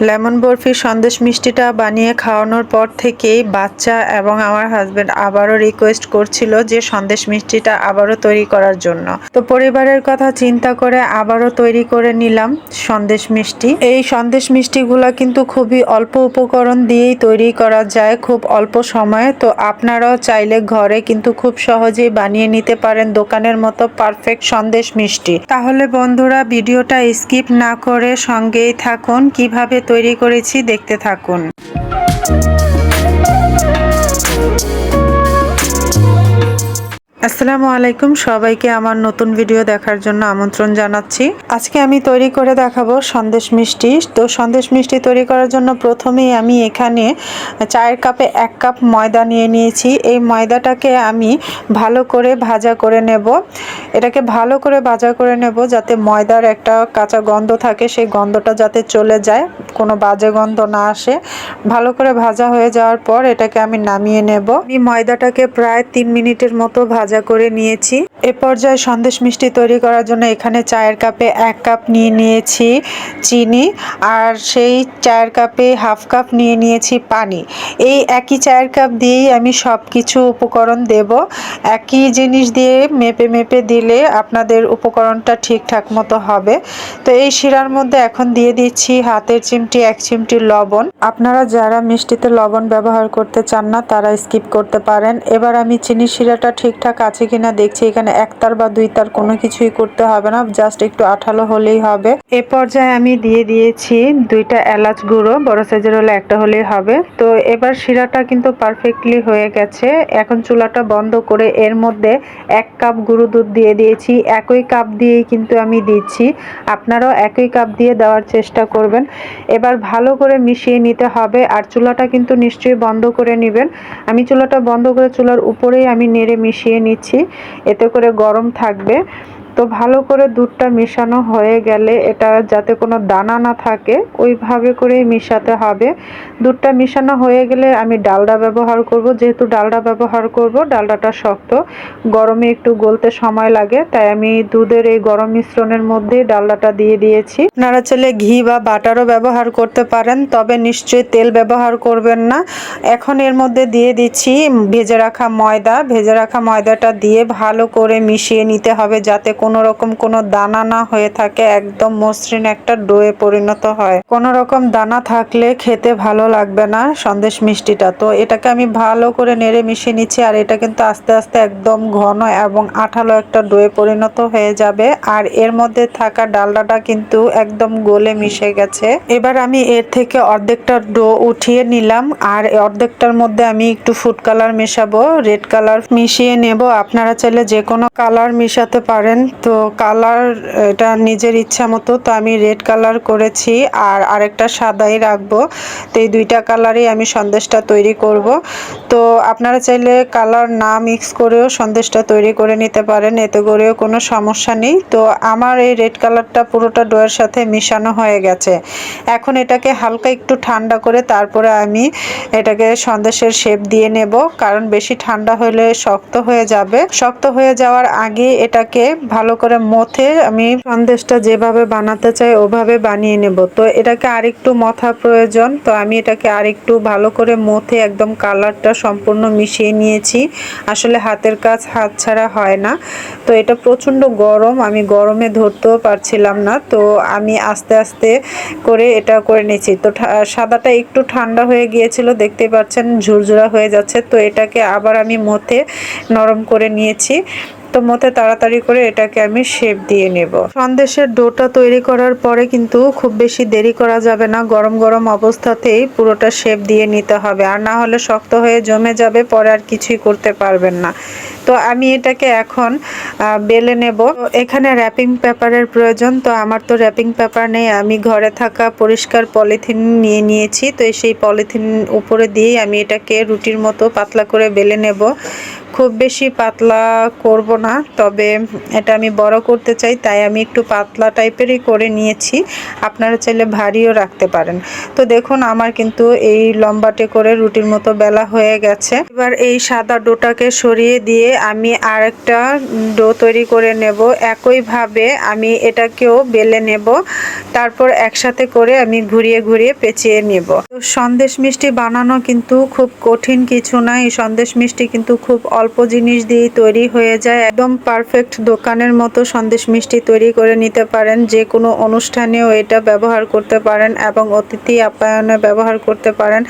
Lemon barfi Sandesh মিষ্টিটা বানিয়ে খাওয়ানোর পর থেকেই বাচ্চা এবং আমার হাজবেন্ড আবারও রিকোয়েস্ট করছিল যে সন্দেশ মিষ্টিটা আবারও তৈরি করার জন্য। তো পরিবারের কথা চিন্তা করে আবারও তৈরি করে নিলাম সন্দেশ মিষ্টি। এই সন্দেশ মিষ্টিগুলো কিন্তু খুবই অল্প উপকরণ দিয়েই তৈরি করা যায় খুব অল্প সময়ে। তো আপনারাও চাইলে ঘরে কিন্তু খুব সহজেই বানিয়ে নিতে পারেন দোকানের মতো পারফেক্ট সন্দেশ মিষ্টি। তাহলে বন্ধুরা, ভিডিওটা স্কিপ না করে সঙ্গেই থাকুন। কীভাবে তৈরি করেছি দেখতে থাকুন। আসসালামু আলাইকুম। সবাইকে আমার নতুন ভিডিও দেখার জন্য আমন্ত্রণ জানাচ্ছি। আজকে আমি তৈরি করে দেখাবো সন্দেশ মিষ্টি। তো সন্দেশ মিষ্টি তৈরি করার জন্য প্রথমেই আমি এখানে চায়ের কাপে এক কাপ ময়দা নিয়ে নিয়েছি। এই ময়দাটাকে আমি ভালো করে ভাজা করে নেব। এটাকে ভালো করে ভাজা করে নেব যাতে ময়দার একটা কাঁচা গন্ধ থাকে, সেই গন্ধটা যাতে চলে যায়, কোনো বাজে গন্ধ না আসে। ভালো করে ভাজা হয়ে যাওয়ার পর এটাকে আমি নামিয়ে নেব। আমি ময়দাটাকে প্রায় তিন মিনিটের মতো ভাজা করে নিয়েছি। এ পর্যায়ে সন্দেশ মিষ্টি তৈরি করার জন্য এখানে চায়ের কাপে এক কাপ নিয়ে নিয়েছি চিনি আর সেই চায়ের কাপে হাফ কাপ নিয়ে নিয়েছি পানি। এই একই চায়ের কাপ দিয়েই আমি সব কিছু উপকরণ দেব। একই জিনিস দিয়ে মেপে মেপে দিলে আপনাদের উপকরণটা ঠিকঠাক মতো হবে। তো এই শিরার মধ্যে এখন দিয়ে দিচ্ছি হাতের চিমটি, এক চিমটি লবণ। আপনারা যারা মিষ্টিতে লবণ ব্যবহার করতে চান না, তারা স্কিপ করতে পারেন। এবার আমি চিনি শিরাটা ঠিকঠাক আছে কিনা দেখছি এখানে একতার বা দুই তার কোনো কিছুই করতে হবে না জাস্ট একটু আঠালো হলেই হবে। এ পর্যায়ে আমি দিয়ে দিয়েছি দুইটা এলাচ গুঁড়ো, বড় সাইজের হলে একটা হলেই হবে। তো এবার শিরাটা কিন্তু পারফেক্টলি হয়ে গেছে। এখন চুলাটা বন্ধ করে এর মধ্যে এক কাপ গুঁড়ো দুধ দিয়ে দিয়েছি। একই কাপ দিয়েই কিন্তু আমি দিচ্ছি। আপনারাও একই কাপ দিয়ে দেওয়ার চেষ্টা করবেন। এবার ভালো করে মিশিয়ে নিতে হবে আর চুলাটা কিন্তু নিশ্চয়ই বন্ধ করে নেবেন। আমি চুলাটা বন্ধ করে চুলার উপরেই আমি নেড়ে মিশিয়ে নিচ্ছি। এতে করে গরম থাকবে। তো ভালো করে দুধটা মেশানো হয়ে গেলে এটা যাতে কোনো দানা না থাকে, ওইভাবে করে মিশাতে হবে। দুধটা মেশানো হয়ে গেলে আমি ডালডা ব্যবহার করব। যেহেতু ডালডা ব্যবহার করব, ডালডাটা শক্ত। গরমে একটু গলতে সময় লাগে, তাই আমি দুধের এই গরম মিশ্রণের মধ্যে ডালডাটা দিয়ে দিয়েছি। আপনারা চাইলে ঘি বা বাটারও ব্যবহার করতে পারেন, তবে নিশ্চয়ই তেল ব্যবহার করবেন না। এখন এর মধ্যে দিয়ে দিচ্ছি ভেজে রাখা ময়দা। ভেজে রাখা ময়দাটা দিয়ে ভালো করে মিশিয়ে নিতে হবে যাতে কোনো রকম কোনো দানা না হয়ে থাকে, একদম মসৃণ একটা ডোয়ে পরিণত হয়। কোনো রকম দানা থাকলে খেতে ভালো লাগবে না সন্দেশ মিষ্টিটা। তো এটাকে আমি ভালো করে নেড়ে মিশিয়ে নিচ্ছি আর এটা কিন্তু আস্তে আস্তে একদম ঘন এবং আঠালো একটা ডোয়ে পরিণত হয়ে যাবে। আর এর মধ্যে থাকা ডালডাটা কিন্তু একদম গলে মিশে গেছে। এবার আমি এর থেকে অর্ধেকটা ডো উঠিয়ে নিলাম আর অর্ধেকটার মধ্যে আমি একটু ফুড কালার মেশাবো, রেড কালার মিশিয়ে নেব। আপনারা চাইলে যে কোনো কালার মিশাতে পারেন। তো কালার, এটা নিজের ইচ্ছা মতো, তো আমি রেড কালার করেছি আর আরেকটা সাদাই রাখব। তো এই দুইটা কালারই আমি সন্দেশটা তৈরি করব। তো আপনারা চাইলে কালার না মিক্স করেও সন্দেশটা তৈরি করে নিতে পারেন, এতে করেও কোনো সমস্যা নেই। তো আমার এই রেড কালারটা পুরোটা ডোয়ের সাথে মিশানো হয়ে গেছে। এখন এটাকে হালকা একটু ঠান্ডা করে তারপরে আমি এটাকে সন্দেশের শেপ দিয়ে নেব, কারণ বেশি ঠান্ডা হলে শক্ত হয়ে যাবে। শক্ত হয়ে যাওয়ার আগে এটাকে ভালো করে মথে আমি সন্দেশটা যেভাবে বানাতে চাই, ওভাবে বানিয়ে নেব। তো এটাকে আরেকটু মথা প্রয়োজন। তো আমি এটাকে আরেকটু ভালো করে মথে একদম কালারটা সম্পূর্ণ মিশিয়ে নিয়েছি। আসলে হাতের কাজ হাত ছাড়া হয় না। তো এটা প্রচণ্ড গরম, আমি গরমে ধরতেও পারছিলাম না। তো আমি আস্তে আস্তে করে এটা করে নিয়েছি। তো সাদাটা একটু ঠান্ডা হয়ে গিয়েছিল দেখতে পাচ্ছেন ঝুরঝুরা হয়ে যাচ্ছে। তো এটাকে আবার আমি মথে নরম করে নিয়েছি। তো মতে তাড়াতাড়ি করে এটাকে আমি শেপ দিয়ে নেব। সন্দেশের ডোটা তৈরি করার পরে কিন্তু খুব বেশি দেরি করা যাবে না, গরম গরম অবস্থাতেই পুরোটা শেপ দিয়ে নিতে হবে। আর না হলে শক্ত হয়ে জমে যাবে, পরে আর কিছুই করতে পারবেন না। তো আমি এটাকে এখন বেলে নেব। এখানে র্যাপিং পেপারের প্রয়োজন, তো আমার তো র্যাপিং পেপার নেই। আমি ঘরে থাকা পরিষ্কার পলিথিন নিয়ে নিয়েছি, তো সেই পলিথিন উপরে দিয়েই আমি এটাকে রুটির মতো পাতলা করে বেলে নেব। খুব বেশি পাতলা করব না, তবে এটা আমি বড় করতে চাই, তাই আমি একটু পাতলা টাইপেরই করে নিয়েছি। আপনারা চাইলে ভারীও রাখতে পারেন। তো দেখুন, আমার কিন্তু এই লম্বাটে করে রুটির মতো বেলা হয়ে গেছে। এবার এই সাদা ডোটাকে সরিয়ে দিয়ে আমি আরেকটা ডো তৈরি করে নেব। একইভাবে আমি এটাকেও বেলে নেব। তারপর একসাথে করে আমি ঘুরিয়ে ঘুরিয়ে পেঁচিয়ে নেব। সন্দেশ মিষ্টি বানানো কিন্তু খুব কঠিন কিছু না, এই সন্দেশ মিষ্টি কিন্তু খুব জিনিস দিয়েই তৈরি হয়ে যায়। একদম পারফেক্ট দোকানের মতো সন্দেশ মিষ্টি তৈরি করে নিতে পারেন। যে কোনো অনুষ্ঠানেও এটা ব্যবহার করতে পারেন এবং অতিথি আপ্যায়নে ব্যবহার করতে পারেন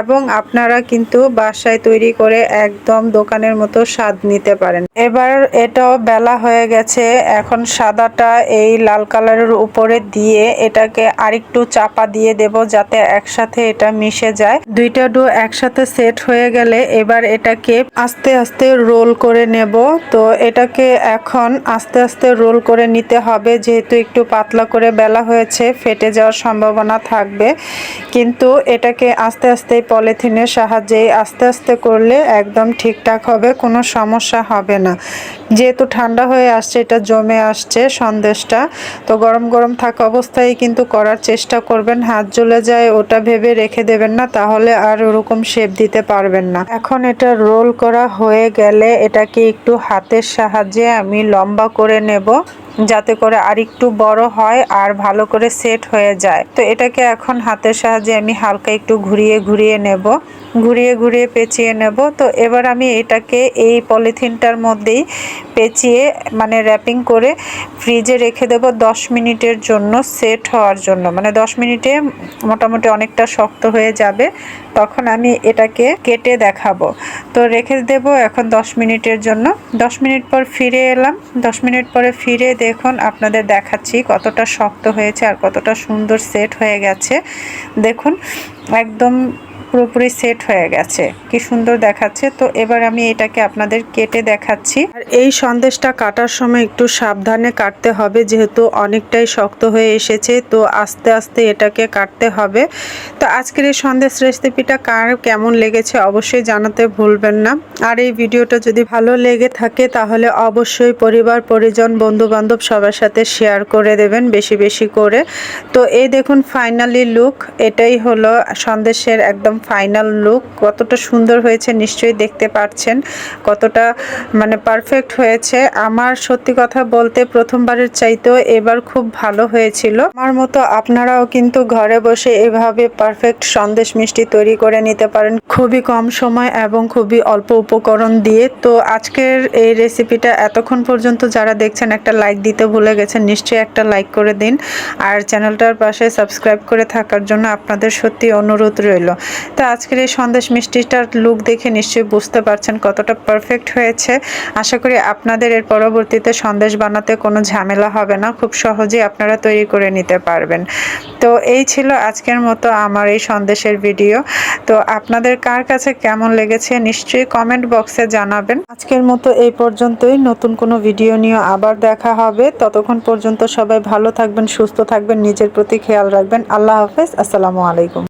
এবং আপনারা কিন্তু বাসায় তৈরি করে একদম দোকানের মতো স্বাদ নিতে পারেন। এবার এটাও বেলা হয়ে গেছে। এখন সাদাটা এই লাল কালারের উপরে দিয়ে এটাকে আরেকটু চাপা দিয়ে দেব যাতে একসাথে এটা মিশে যায়। দুইটা ডো একসাথে সেট হয়ে গেলে এবার এটাকে আস্তে আস্তে রোল করে নেব। তো এটাকে এখন আস্তে আস্তে রোল করে নিতে হবে। যেহেতু একটু পাতলা করে বেলা হয়েছে, ফেটে যাওয়ার সম্ভাবনা থাকবে। কিন্তু এটাকে আস্তে আস্তে পলিথিনের সাহায্যে আস্তে আস্তে করলে একদম ঠিকঠাক হবে, কোনো সমস্যা হবে না। যেহেতু ঠান্ডা হয়ে আসছে, এটা জমে আসছে সন্দেশটা। তো গরম গরম থাকা অবস্থায় কিন্তু করার চেষ্টা করবেন। হাত জ্বলে যায়, ওটা ভেবে রেখে দেবেন না, তাহলে আর ওরকম শেপ দিতে পারবেন না। এখন এটা রোল করা হয়ে গেলে এটাকে একটু হাতের সাহায্যে আমি লম্বা করে নেব। যাতে করে আর একটু বড় হয় আর ভালো করে সেট হয়ে যায়। তো এটাকে এখন হাতের সাহায্যে আমি হালকা একটু ঘুরিয়ে ঘুরিয়ে নেব। ঘুরিয়ে ঘুরিয়ে পেঁচিয়ে নেব। তো এবার আমি এটাকে এই পলিথিনটার মধ্যেই পেঁচিয়ে মানে র্যাপিং করে ফ্রিজে রেখে দেব দশ মিনিটের জন্য সেট হওয়ার জন্য। মানে দশ মিনিটে মোটামুটি অনেকটা শক্ত হয়ে যাবে। তখন আমি এটাকে কেটে দেখাবো। তো রেখে দেব এখন দশ মিনিটের জন্য। দশ মিনিট পর ফিরে এলাম। দশ মিনিট পরে ফিরে দেখুন আপনাদের দেখাচ্ছি কতটা শক্ত হয়েছে আর কতটা সুন্দর সেট হয়ে গেছে। দেখুন একদম পুরোপুরি সেট হয়ে গেছে। কি সুন্দর দেখাচ্ছে। তো এবার আমি এটাকে আপনাদের কেটে দেখাচ্ছি। আর এই সন্দেশটা কাটার সময় একটু সাবধানে কাটতে হবে, যেহেতু অনেকটাই শক্ত হয়ে এসেছে। তো আস্তে আস্তে এটাকে কাটতে হবে। তো আজকের এই সন্দেশ রেসিপিটা কার কেমন লেগেছে অবশ্যই জানাতে ভুলবেন না। আর এই ভিডিওটা যদি ভালো লেগে থাকে, তাহলে অবশ্যই পরিবার, পরিজন বন্ধু বান্ধব সবার সাথে শেয়ার করে দেবেন বেশি বেশি করে। তো এই দেখুন ফাইনালি লুক এটাই হলো সন্দেশের একদম ফাইনাল লুক, কতটা সুন্দর হয়েছে নিশ্চয়ই দেখতে পাচ্ছেন কতটা মানে পারফেক্ট হয়েছে। আমার সত্যি কথা বলতে প্রথমবারের চাইতেও এবার খুব ভালো হয়েছিল। আমার মতো আপনারাও কিন্তু ঘরে বসে এভাবে পারফেক্ট সন্দেশ মিষ্টি তৈরি করে নিতে পারেন। খুবই কম সময় এবং খুবই অল্প উপকরণ দিয়ে। তো আজকের এই রেসিপিটা এতক্ষণ পর্যন্ত যারা দেখছেন, একটা লাইক দিতে ভুলে গেছেন, নিশ্চয়ই একটা লাইক করে দিন। আর চ্যানেলটার পাশে সাবস্ক্রাইব করে থাকার জন্য আপনাদের সত্যি অনুরোধ রইল। তো আজকের এই সন্দেশ মিষ্টিটার লুক দেখে নিশ্চয়ই বুঝতে পারছেন কতটা পারফেক্ট হয়েছে। আশা করি আপনাদের এর পরবর্তীতে সন্দেশ বানাতে কোনো ঝামেলা হবে না, খুব সহজেই আপনারা তৈরি করে নিতে পারবেন। তো এই ছিল আজকের মতো আমার এই সন্দেশের ভিডিও তো আপনাদের কার কাছে কেমন লেগেছে নিশ্চয়ই কমেন্ট বক্সে জানাবেন। আজকের মতো এই পর্যন্তই, নতুন কোনো ভিডিও নিয়ে আবার দেখা হবে। ততক্ষণ পর্যন্ত সবাই ভালো থাকবেন, সুস্থ থাকবেন, নিজের প্রতি খেয়াল রাখবেন। আল্লাহ হাফেজ, আসসালামু আলাইকুম।